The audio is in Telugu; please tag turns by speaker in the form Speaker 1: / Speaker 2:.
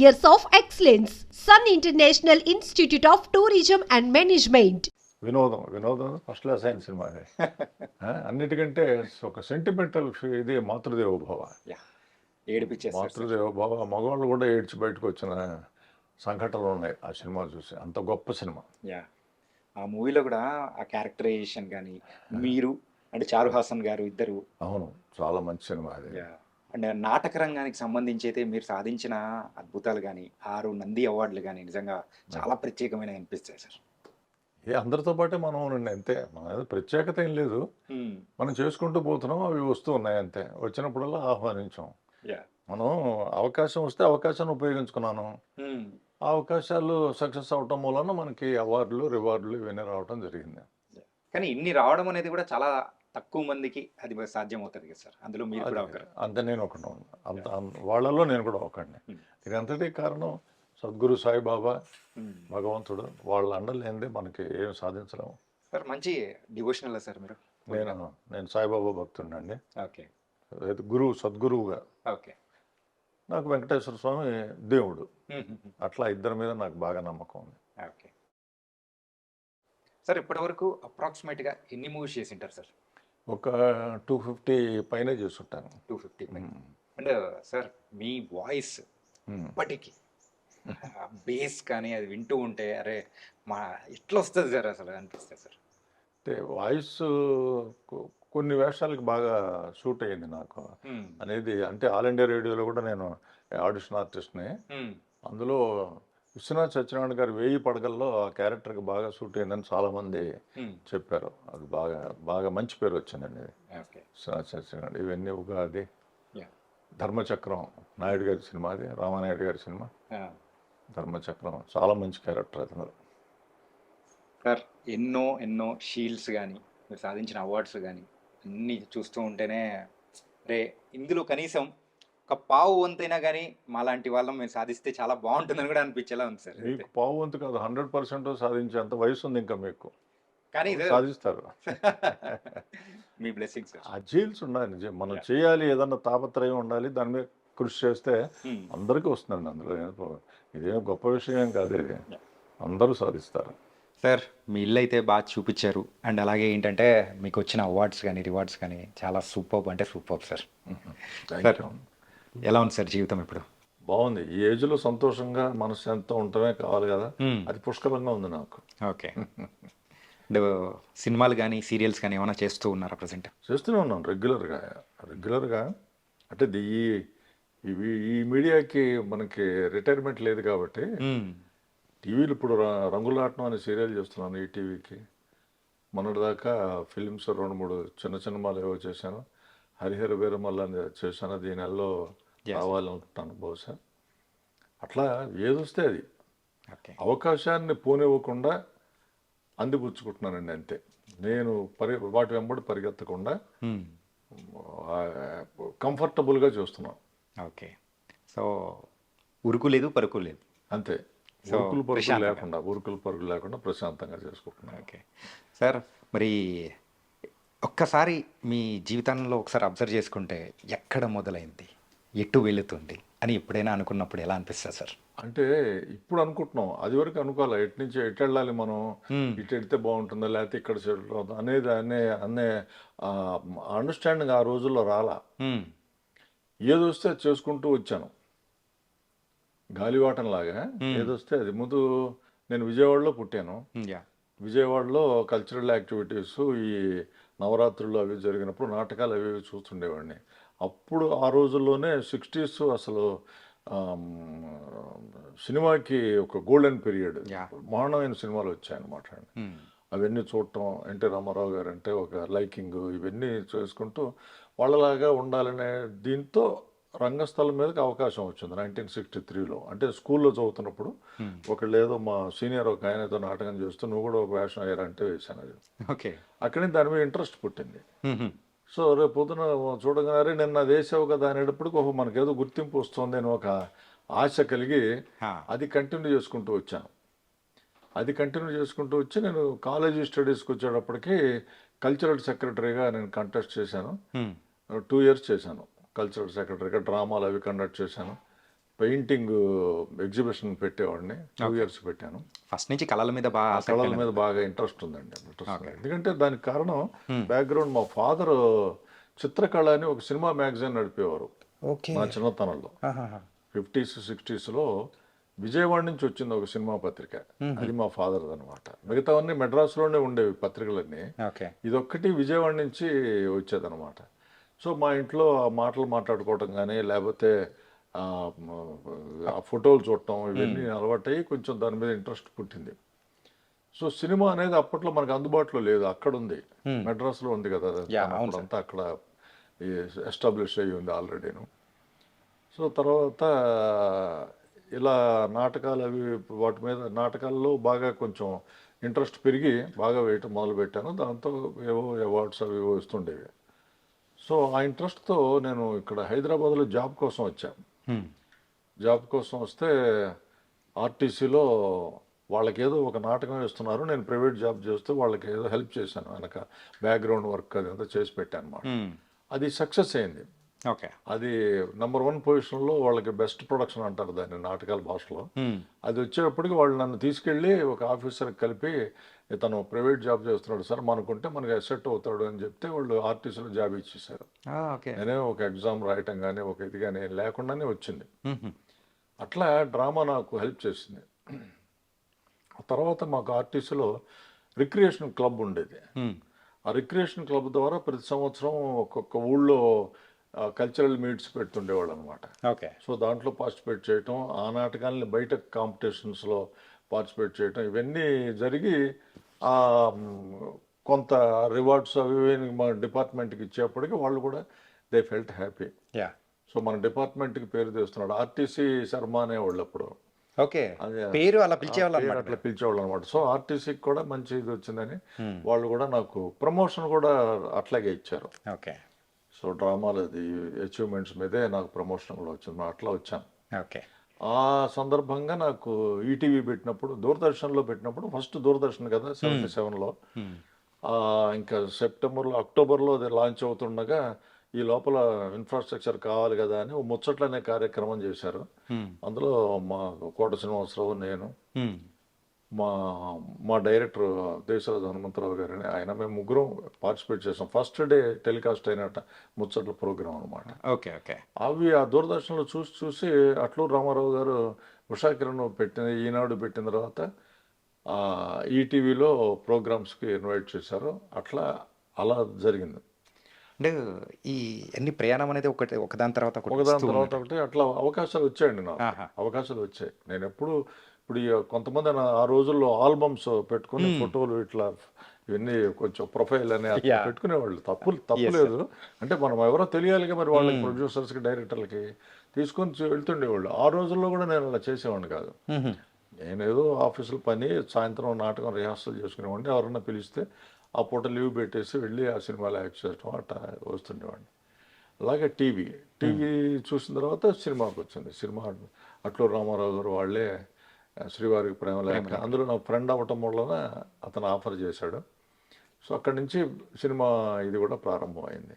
Speaker 1: years of excellence. Sun International Institute of Tourism and Management.
Speaker 2: వినోదం వినోదం ఫస్ట్ క్లాస్ అయిన సినిమా అన్నిటికంటే ఒక సెంటిమెంటల్ ఇది మాతృదేవోభవ
Speaker 3: యా ఏడిపించేస్తారు
Speaker 2: మాతృదేవోభవ మగవాళ్ళు కూడా ఏడ్చి బయటకు వచ్చిన సంఘటనలు ఉన్నాయి ఆ సినిమా చూసి. అంత గొప్ప సినిమా.
Speaker 3: యా ఆ మూవీలో కూడా ఆ క్యారెక్టరైజేషన్ కానీ మీరు అంటే చారు హాసన్ గారు ఇద్దరు.
Speaker 2: అవును చాలా మంచి సినిమా అది.
Speaker 3: యా అండ్ నాటక రంగానికి సంబంధించి అయితే మీరు సాధించిన అద్భుతాలు కానీ ఆరు నంది అవార్డులు కానీ నిజంగా చాలా ప్రత్యేకమైన అనిపిస్తాయి సార్.
Speaker 2: ఏ అందరితో పాటే మనం ఉండండి అంతే. మన ప్రత్యేకత ఏం లేదు. మనం చేసుకుంటూ పోతున్నాం అవి వస్తూ ఉన్నాయి అంతే. వచ్చినప్పుడల్లా ఆహ్వానించాం. మనం అవకాశం వస్తే అవకాశాన్ని ఉపయోగించుకున్నాను. ఆ అవకాశాలు సక్సెస్ అవటం మూలన మనకి అవార్డులు రివార్డులు ఇవన్నీ రావటం జరిగింది.
Speaker 3: కానీ ఇన్ని రావడం అనేది కూడా చాలా తక్కువ మందికి అది సాధ్యం అవుతుంది కదా సార్? అందులో మీరు కూడా ఒకరు.
Speaker 2: అంత నేను ఒకటి అంత వాళ్ళలో నేను కూడా ఒకడిని. ఇది అంతటి కారణం సద్గురు సాయిబాబా. భగవంతుడు. వాళ్ళ అండ లేనిదే మనకి ఏం సాధించలేము.
Speaker 3: సార్ మంచి డివోషనల్ సార్ మీరు.
Speaker 2: నేను నేను సాయిబాబా భక్తుడినండి
Speaker 3: ఓకే.
Speaker 2: గురువు సద్గురువుగా.
Speaker 3: ఓకే.
Speaker 2: నాకు వెంకటేశ్వర స్వామి దేవుడు. అట్లా ఇద్దరి మీద నాకు బాగా నమ్మకం ఉంది.
Speaker 3: ఓకే. సార్ ఇప్పటివరకు అప్రాక్సిమేట్గా ఎన్ని మూవీస్ చేసి ఉంటారు సార్?
Speaker 2: ఒక టూ ఫిఫ్టీ పైన చేస్తుంటాను
Speaker 3: టూ ఫిఫ్టీ. అండ్ సార్ మీ వాయిస్. ఇప్పటికీ బేస్ కానీ అది వింటూ ఉంటే అరే మా ఎట్లా వస్తుంది సార్ అసలు అనిపిస్తుంది సార్?
Speaker 2: అంటే వాయిస్ కొన్ని వేషాలకి బాగా సూట్ అయ్యింది నాకు. అనేది అంటే ఆల్ ఇండియా రేడియోలో కూడా నేను ఆడిషన్ ఆర్టిస్ట్ని. అందులో విశ్వనాథ్ సత్యనారాయణ గారు వేయి పడగల్లో ఆ క్యారెక్టర్కి బాగా సూట్ అయిందని చాలామంది చెప్పారు. అది బాగా బాగా మంచి పేరు వచ్చిందండి ఇది.
Speaker 3: ఓకే.
Speaker 2: విశ్వనాథ్ సత్యనారాయణ ఇవన్నీ ఉగాది. ధర్మచక్రం నాయుడు గారి సినిమా అది రామానాయుడు గారి సినిమా. ధర్మచక్రం చాలా మంచి క్యారెక్టర్ అతను
Speaker 3: సార్ ఎన్నో ఎన్నో షీల్డ్స్ కానీ మీరు సాధించిన అవార్డ్స్ కానీ అన్నీ చూస్తూ ఉంటేనే రే ఇందులో కనీసం ఒక పావు వంతైనా కానీ మాలాంటి వాళ్ళం మేము సాధిస్తే చాలా బాగుంటుందని కూడా అనిపించేలా ఉంది సార్.
Speaker 2: మీకు పావు వంతు కాదు హండ్రెడ్ పర్సెంట్ సాధించేంత వయసు ఉంది ఇంకా మీకు.
Speaker 3: కానీ
Speaker 2: సాధిస్తారు.
Speaker 3: మీ బ్లెస్సింగ్ సార్.
Speaker 2: ఆ జీల్స్ ఉండాలి మనం చేయాలి ఏదన్నా తాపత్రయం ఉండాలి దాని మీద కృషి చేస్తే
Speaker 3: Hmm.
Speaker 2: అందరికీ వస్తుందండి అందులో. ఇదేం గొప్ప విషయం కాదు ఇది. అందరూ సాధిస్తారు.
Speaker 3: సార్ మీ ఇల్లు అయితే బాగా చూపించారు. అండ్ అలాగే ఏంటంటే మీకు వచ్చిన అవార్డ్స్ కానీ రివార్డ్స్ కానీ చాలా సూపర్ అంటే సూపర్ సార్.
Speaker 2: Thank
Speaker 3: sir. ఎలా ఉంది సార్ జీవితం ఇప్పుడు?
Speaker 2: బాగుంది. ఈ ఏజ్లో సంతోషంగా మనశ్శాంతితో ఉండటమే కావాలి కదా. అది పుష్కలంగా ఉంది నాకు.
Speaker 3: ఓకే. అండ్ సినిమాలు కానీ సీరియల్స్ కానీ ఏమైనా చేస్తూ ఉన్నారా ప్రజెంట్?
Speaker 2: చేస్తూనే ఉన్నాను. రెగ్యులర్గా రెగ్యులర్గా. అంటే ఈ ఇవి ఈ మీడియాకి మనకి రిటైర్మెంట్ లేదు కాబట్టి టీవీలు ఇప్పుడు రంగులాటం అనే సీరియల్ చేస్తున్నాను ఈ టీవీకి. మొన్నటిదాకా ఫిలిమ్స్ రెండు మూడు చిన్న సినిమాలు ఏవో చేశాను. హరిహర వీరమల్ల అది ఈ నెలలో. రావాలనుకుంటాను బహుశా. అట్లా ఏదొస్తే అది. అవకాశాన్ని పోనివ్వకుండా అందిపుచ్చుకుంటున్నానండి అంతే. నేను పరి వాటి వెంబడి పరిగెత్తకుండా కంఫర్టబుల్గా చూస్తున్నాం
Speaker 3: ఓకే. సో ఉరుకు లేదు పరుకు లేదు.
Speaker 2: అంతే.
Speaker 3: So,
Speaker 2: ఉరుకులు
Speaker 3: ప్రశాంతంగా.
Speaker 2: లేకుండా ఉరుకులు పరుగులు లేకుండా ప్రశాంతంగా చేసుకుంటున్నాం
Speaker 3: ఓకే. సార్ మరి ఒక్కసారి మీ జీవితంలో ఒకసారి అబ్జర్వ్ చేసుకుంటే ఎక్కడ మొదలైంది? ఎటు వెళుతుంది? అని ఎప్పుడైనా అనుకున్నప్పుడు ఎలా అనిపిస్తుంది సార్?
Speaker 2: అంటే ఇప్పుడు అనుకుంటున్నాం. అది వరకు అనుకోవాలి? ఎటు నుంచి ఎటు వెళ్ళాలి మనం? ఇటు వెళ్తే బాగుంటుందా? లేకపోతే ఇక్కడ అనేది అనే అనే అండర్స్టాండింగ్ ఆ రోజుల్లో రాలా. ఏదొస్తే అది చేసుకుంటూ వచ్చాను. గాలివాటంలాగా. ఏదొస్తే అది. ముందు నేను విజయవాడలో పుట్టాను.
Speaker 3: యా.
Speaker 2: విజయవాడలో కల్చరల్ యాక్టివిటీస్ ఈ నవరాత్రులు అవి జరిగినప్పుడు నాటకాలు అవి చూస్తుండేవాడిని. అప్పుడు ఆ రోజుల్లోనే సిక్స్టీస్ అసలు సినిమాకి ఒక గోల్డెన్ పీరియడ్. మహానమైన సినిమాలు వచ్చాయన్నమాట అవన్నీ చూడటం ఎన్టీ రామారావు గారు అంటే ఒక లైకింగ్ ఇవన్నీ చేసుకుంటూ వాళ్ళలాగా ఉండాలనే దీంతో రంగస్థలం మీదకి అవకాశం వచ్చింది నైన్టీన్ సిక్స్టీ త్రీలో అంటే స్కూల్లో చదువుతున్నప్పుడు ఒకళ్ళు ఏదో మా సీనియర్ ఒక ఆయనతో నాటకం చేస్తూ నువ్వు కూడా ఒక వేషం వేయాలంటే వేశాను అది
Speaker 3: ఓకే.
Speaker 2: అక్కడి నుంచి దాని మీద ఇంట్రెస్ట్ పుట్టింది. సో రేపు పొద్దున చూడగానే నిన్న అది వేసావు కదా అనేటప్పటికి ఓహో మనకేదో గుర్తింపు వస్తుంది అని ఒక ఆశ కలిగి అది కంటిన్యూ చేసుకుంటూ వచ్చాను. అది కంటిన్యూ చేసుకుంటూ వచ్చి నేను కాలేజీ స్టడీస్కి వచ్చేటప్పటికి కల్చరల్ సెక్రటరీగా నేను కంటెస్ట్ చేశాను. టూ ఇయర్స్ చేశాను. కల్చరల్ సెక్రటరీగా డ్రామాలు అవి కండక్ట్ చేశాను. పెయింటింగ్ ఎగ్జిబిషన్ పెట్టేవాడిని. టూ ఇయర్స్ పెట్టాను.
Speaker 3: ఫస్ట్ నుంచి కళల మీద బాగా
Speaker 2: కళల. మీద బాగా ఇంట్రెస్ట్ ఉందండి. ఇంట్రెస్ట్. ఎందుకంటే దానికి కారణం బ్యాక్గ్రౌండ్ మా ఫాదర్ చిత్రకళ అని ఒక సినిమా మ్యాగజైన్ నడిపేవారు. నా చిన్నతనంలో. ఫిఫ్టీస్ సిక్స్టీస్లో విజయవాడ నుంచి వచ్చింది ఒక సినిమా పత్రిక. అది మా ఫాదర్ అనమాట మిగతావన్నీ మెడ్రాస్లోనే ఉండేవి పత్రికలన్నీ. ఇదొక్కటి విజయవాడ నుంచి వచ్చేదన్నమాట. సో మా ఇంట్లో ఆ మాటలు మాట్లాడుకోవటం కానీ లేకపోతే ఆ, ఫోటోలు చూడటం ఇవన్నీ అలవాటయ్యి కొంచెం దాని మీద ఇంట్రెస్ట్ పుట్టింది. సో సినిమా అనేది అప్పట్లో మనకు అందుబాటులో లేదు అక్కడ ఉంది మెడ్రాస్లో ఉంది కదా అంతా అక్కడ ఎస్టాబ్లిష్ అయ్యి ఉంది ఆల్రెడీను. సో తర్వాత ఇలా నాటకాలు అవి వాటి మీద నాటకాల్లో బాగా కొంచెం ఇంట్రెస్ట్ పెరిగి బాగా వేయటం మొదలుపెట్టాను. దాంతో ఏవో అవార్డ్స్ అవి ఇస్తుండేవి సో ఆ ఇంట్రెస్ట్తో నేను ఇక్కడ హైదరాబాద్లో జాబ్ కోసం వచ్చాను. జాబ్ కోసం వస్తే ఆర్టీసీలో వాళ్ళకి ఏదో ఒక నాటకం వేస్తున్నారు. నేను ప్రైవేట్ జాబ్ చేస్తూ వాళ్ళకి ఏదో హెల్ప్ చేశాను. వెనక బ్యాక్గ్రౌండ్ వర్క్ అదంతా చేసి పెట్టాను అనమాట. అది సక్సెస్ అయింది.
Speaker 3: ఓకే.
Speaker 2: అది నెంబర్ వన్ పొజిషన్లో వాళ్ళకి బెస్ట్ ప్రొడక్షన్ అంటారు దాన్ని నాటకాల భాషలో.
Speaker 3: హ్మ్.
Speaker 2: అది వచ్చేటప్పటికి వాళ్ళు నన్ను తీసుకెళ్ళి ఒక ఆఫీసర్కి కలిపి తను ప్రైవేట్ జాబ్ చేస్తున్నాడు సార్ మనకుంటే మనకి అసెట్ అవుతాడు అని చెప్తే వాళ్ళు ఆర్టీసీలో జాబ్ ఇచ్చేసారు నేనే ఒక ఎగ్జామ్ రాయటం కానీ ఒక ఇది కానీ లేకుండానే వచ్చింది.
Speaker 3: మ్మ్.
Speaker 2: అట్లా డ్రామా నాకు హెల్ప్ చేసింది. తర్వాత మాకు ఆర్టీసీలో రిక్రియేషన్ క్లబ్ ఉండేది.
Speaker 3: మ్మ్.
Speaker 2: ఆ రిక్రియేషన్ క్లబ్ ద్వారా ప్రతి సంవత్సరం ఒక్కొక్క ఊళ్ళో కల్చరల్ మీట్స్ పెడుతుండేవాళ్ళు అనమాట
Speaker 3: ఓకే.
Speaker 2: సో దాంట్లో పార్టిసిపేట్ చేయటం ఆ నాటకాలని బయట కాంపిటీషన్స్లో పార్టిసిపేట్ చేయటం ఇవన్నీ జరిగి కొంత రివార్డ్స్ అవి ఇవి మా డిపార్ట్మెంట్కి ఇచ్చేప్పటికి వాళ్ళు కూడా they felt happy
Speaker 3: yeah
Speaker 2: so మన డిపార్ట్మెంట్కి పేరు తెస్తున్నాడు. ఆర్టీసీ శర్మ అనేవాళ్ళు అప్పుడు.
Speaker 3: ఓకే. పేరు అలా పిలిచేవాళ్ళు
Speaker 2: అట్లా పిలిచేవాళ్ళు అనమాట సో ఆర్టీసీకి కూడా మంచి ఇది వచ్చిందని వాళ్ళు కూడా నాకు ప్రమోషన్ కూడా అట్లాగే ఇచ్చారు.
Speaker 3: ఓకే.
Speaker 2: సో డ్రామాలది అచీవ్మెంట్స్ మీదే నాకు ప్రమోషన్ కూడా వచ్చింది. అట్లా వచ్చాను.
Speaker 3: ఓకే.
Speaker 2: ఆ సందర్భంగా నాకు ఈటీవీ పెట్టినప్పుడు దూరదర్శన్లో పెట్టినప్పుడు ఫస్ట్ దూరదర్శన్ కదా సెవెంటీ సెవెన్లో ఇంకా సెప్టెంబర్లో అక్టోబర్లో అది లాంచ్ అవుతుండగా ఈ లోపల ఇన్ఫ్రాస్ట్రక్చర్ కావాలి కదా అని ముచ్చట్లనే కార్యక్రమం చేశారు. అందులో మా కోట శ్రీనివాసరావు నేను. మా మా డైరెక్టర్ దేశరాజు హనుమంతరావు గారు అని ఆయన మేము ముగ్గురం పార్టిసిపేట్ చేసాం. ఫస్ట్ డే టెలికాస్ట్ అయినట్ట ముచ్చట్ల ప్రోగ్రామ్ అనమాట
Speaker 3: ఓకే ఓకే.
Speaker 2: అవి ఆ దూరదర్శన్లో చూసి చూసి అట్లూరు రామారావు గారు ఉషా కిరణ్ పెట్టిన ఈనాడు పెట్టిన తర్వాత ఈటీవీలో ప్రోగ్రామ్స్కి ఇన్వైట్ చేశారు. అట్లా అలా జరిగింది.
Speaker 3: అంటే ఈ అన్ని ప్రయాణం అనేది ఒకటి ఒకదాని తర్వాత ఒకటి
Speaker 2: ఒకదాని తర్వాత ఒకటి అట్లా అవకాశాలు వచ్చాయండి నాకు. అవకాశాలు వచ్చాయి. నేను ఎప్పుడు ఇప్పుడు కొంతమంది ఆ రోజుల్లో ఆల్బమ్స్ పెట్టుకుని ఫోటోలు ఇట్లా ఇవన్నీ కొంచెం ప్రొఫైల్ అని అట్లా. పెట్టుకునేవాళ్ళు తప్పు తప్పులేదు అంటే మనం ఎవరో తెలియాలిగా మరి వాళ్ళకి ప్రొడ్యూసర్స్కి డైరెక్టర్లకి తీసుకొని వెళ్తుండేవాళ్ళు. ఆ రోజుల్లో కూడా నేను అలా చేసేవాడిని కాదు.
Speaker 3: మ్మ్.
Speaker 2: నేను ఏదో ఆఫీసులో పని సాయంత్రం నాటకం రిహార్సల్ చేసుకునేవాడిని. ఎవరన్నా పిలిస్తే ఆ పూట లీవ్ పెట్టేసి వెళ్ళి ఆ సినిమాలో యాక్ట్ చేయడం అట్లా వస్తుండేవాడిని. అలాగే టీవీ. టీవీ చూసిన తర్వాత సినిమాకి వచ్చింది సినిమా అట్లూరు రామారావు గారు వాళ్ళే శ్రీవారికి ప్రేమ లేఖ అందులో నా ఫ్రెండ్ అవ్వటం వలన అతను ఆఫర్ చేశాడు. సో అక్కడి నుంచి సినిమా ఇది కూడా ప్రారంభమైంది.